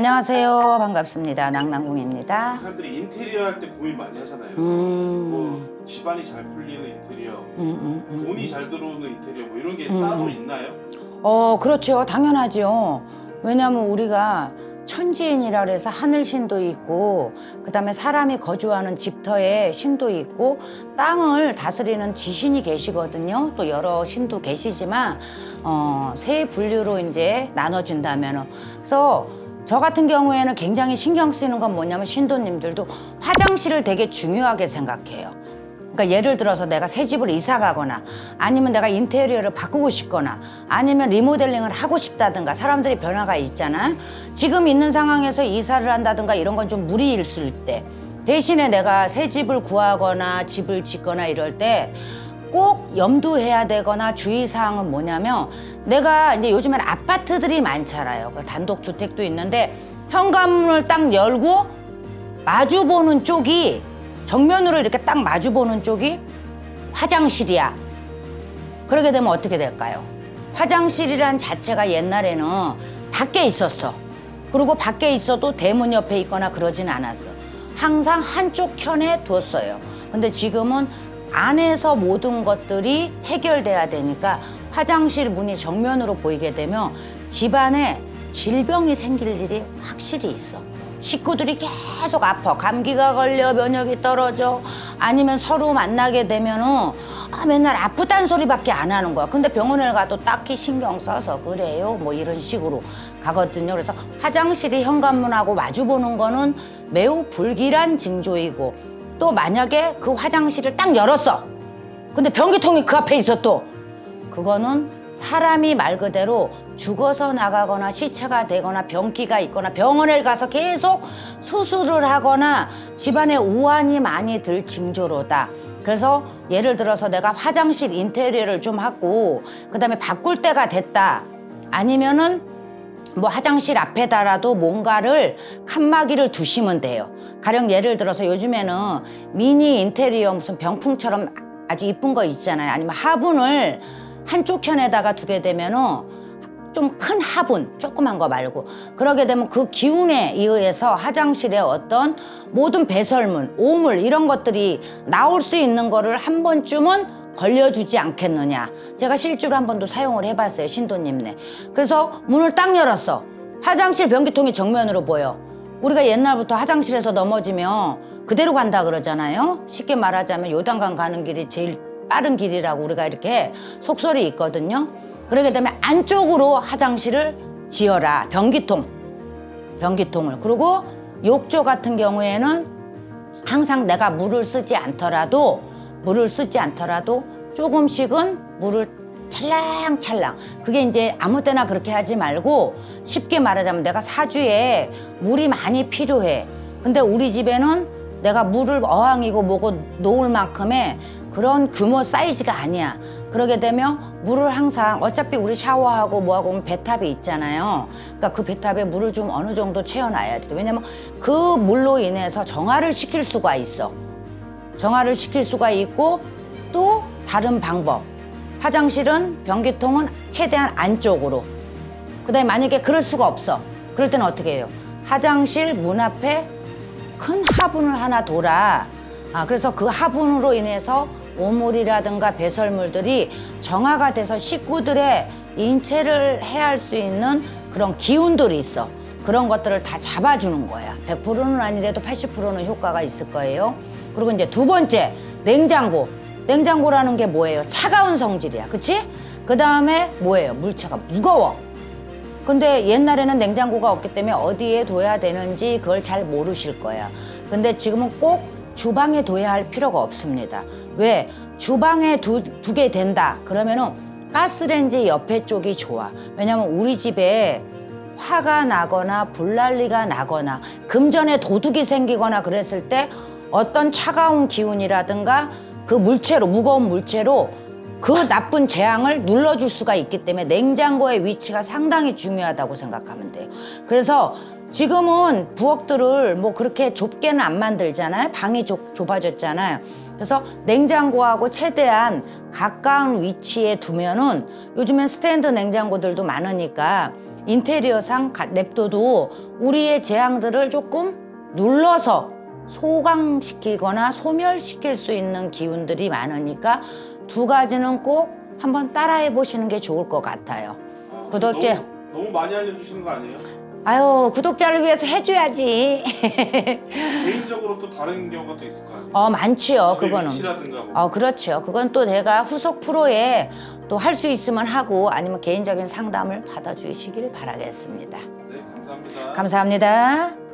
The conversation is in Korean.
안녕하세요. 반갑습니다. 낭낭궁입니다. 사람들이 인테리어 할 때 고민 많이 하잖아요. 음, 뭐 집안이 잘 풀리는 인테리어, 음, 음, 음. 돈이 잘 들어오는 인테리어 뭐 이런 게 음, 따로 음. 있나요? 어, 그렇죠. 당연하죠. 왜냐하면 우리가 천지인이라 그래서 하늘 신도 있고, 그 다음에 사람이 거주하는 집터에 신도 있고, 땅을 다스리는 지신이 계시거든요. 또 여러 신도 계시지만, 어, 세 분류로 이제 나눠진다면은. 그래서 저 같은 경우에는 굉장히 신경 쓰이는 건 뭐냐면 신도님들도 화장실을 되게 중요하게 생각해요. 그러니까 예를 들어서 내가 새 집을 이사 가거나 아니면 내가 인테리어를 바꾸고 싶거나 아니면 리모델링을 하고 싶다든가 사람들이 변화가 있잖아. 지금 있는 상황에서 이사를 한다든가 이런 건 좀 무리 있을 때 대신에 내가 새 집을 구하거나 집을 짓거나 이럴 때 꼭 염두해야 되거나 주의사항은 뭐냐면 내가 이제 요즘엔 아파트들이 많잖아요. 그 단독 주택도 있는데 현관문을 딱 열고 마주 보는 쪽이 정면으로 이렇게 딱 마주 보는 쪽이 화장실이야. 그러게 되면 어떻게 될까요? 화장실이란 자체가 옛날에는 밖에 있었어. 그리고 밖에 있어도 대문 옆에 있거나 그러진 않았어. 항상 한쪽 편에 두었어요. 근데 지금은 안에서 모든 것들이 해결돼야 되니까 화장실 문이 정면으로 보이게 되면 집안에 질병이 생길 일이 확실히 있어. 식구들이 계속 아파. 감기가 걸려, 면역이 떨어져. 아니면 서로 만나게 되면은 아, 맨날 아프단 소리밖에 안 하는 거야. 근데 병원을 가도 딱히 신경 써서 그래요. 뭐 이런 식으로 가거든요. 그래서 화장실이 현관문하고 마주보는 거는 매우 불길한 징조이고 또 만약에 그 화장실을 딱 열었어. 근데 변기통이 그 앞에 있어 또. 그거는 사람이 말 그대로 죽어서 나가거나 시체가 되거나 병기가 있거나 병원에 가서 계속 수술을 하거나 집안에 우환이 많이 들 징조로다. 그래서 예를 들어서 내가 화장실 인테리어를 좀 하고 그다음에 바꿀 때가 됐다. 아니면은 뭐 화장실 앞에다라도 뭔가를 칸막이를 두시면 돼요. 가령 예를 들어서 요즘에는 미니 인테리어 무슨 병풍처럼 아주 이쁜 거 있잖아요. 아니면 화분을 한쪽 편에다가 두게 되면은 좀 큰 화분, 조그만 거 말고 그러게 되면 그 기운에 의해서 화장실에 어떤 모든 배설물, 오물 이런 것들이 나올 수 있는 거를 한 번쯤은 걸려주지 않겠느냐. 제가 실제로 한 번도 사용을 해봤어요, 신도님네. 그래서 문을 딱 열었어. 화장실 변기통이 정면으로 보여. 우리가 옛날부터 화장실에서 넘어지면 그대로 간다 그러잖아요. 쉽게 말하자면 요단강 가는 길이 제일 빠른 길이라고 우리가 이렇게 속설이 있거든요. 그러게 되면 안쪽으로 화장실을 지어라. 변기통. 변기통을. 그리고 욕조 같은 경우에는 항상 내가 물을 쓰지 않더라도 물을 쓰지 않더라도 조금씩은 물을 찰랑찰랑. 그게 이제 아무 때나 그렇게 하지 말고 쉽게 말하자면 내가 사주에 물이 많이 필요해. 근데 우리 집에는 내가 물을 어항이고 뭐고 놓을 만큼의 그런 규모 사이즈가 아니야. 그러게 되면 물을 항상 어차피 우리 샤워하고 뭐하고 배탑이 있잖아요. 그러니까 그 배탑에 물을 좀 어느 정도 채워놔야 돼 왜냐면 그 물로 인해서 정화를 시킬 수가 있어 정화를 시킬 수가 있고 또 다른 방법. 화장실은 변기통은 최대한 안쪽으로. 그다음에 만약에 그럴 수가 없어. 그럴 때는 어떻게 해요? 화장실 문 앞에 큰 화분을 하나 둬라. 아, 그래서 그 화분으로 인해서 오물이라든가 배설물들이 정화가 돼서 식구들의 인체를 해할 수 있는 그런 기운들이 있어. 그런 것들을 다 잡아주는 거야. 100%는 아니래도 80%는 효과가 있을 거예요. 그리고 이제 두 번째, 냉장고. 냉장고라는 게 뭐예요? 차가운 성질이야. 그치? 그 다음에 뭐예요? 물체가 무거워. 근데 옛날에는 냉장고가 없기 때문에 어디에 둬야 되는지 그걸 잘 모르실 거야. 근데 지금은 꼭 주방에 둬야 할 필요가 없습니다. 왜? 주방에 두, 두게 된다. 그러면은 가스레인지 옆에 쪽이 좋아. 왜냐면 우리 집에 화가 나거나 불난리가 나거나 금전에 도둑이 생기거나 그랬을 때 어떤 차가운 기운이라든가 그 물체로 무거운 물체로 그 나쁜 재앙을 눌러줄 수가 있기 때문에 냉장고의 위치가 상당히 중요하다고 생각하면 돼요. 그래서 지금은 부엌들을 뭐 그렇게 좁게는 안 만들잖아요. 방이 좁, 좁아졌잖아요. 그래서 냉장고하고 최대한 가까운 위치에 두면은 요즘엔 스탠드 냉장고들도 많으니까 인테리어상 가- 냅둬도 우리의 재앙들을 조금 눌러서 소강시키거나 소멸시킬 수 있는 기운들이 많으니까 두 가지는 꼭 한번 따라해 보시는 게 좋을 것 같아요. 아, 구독자. 너무, 너무 많이 알려주시는 거 아니에요? 아유, 구독자를 위해서 해줘야지. 개인적으로 또 다른 경우가 또 있을 거 아니에요? 어, 많지요, 그거는. 위치라든가 뭐. 어, 그렇죠. 그건 또 내가 후속 프로에 또 할 수 있으면 하고 아니면 개인적인 상담을 받아주시길 바라겠습니다. 네, 감사합니다. 감사합니다.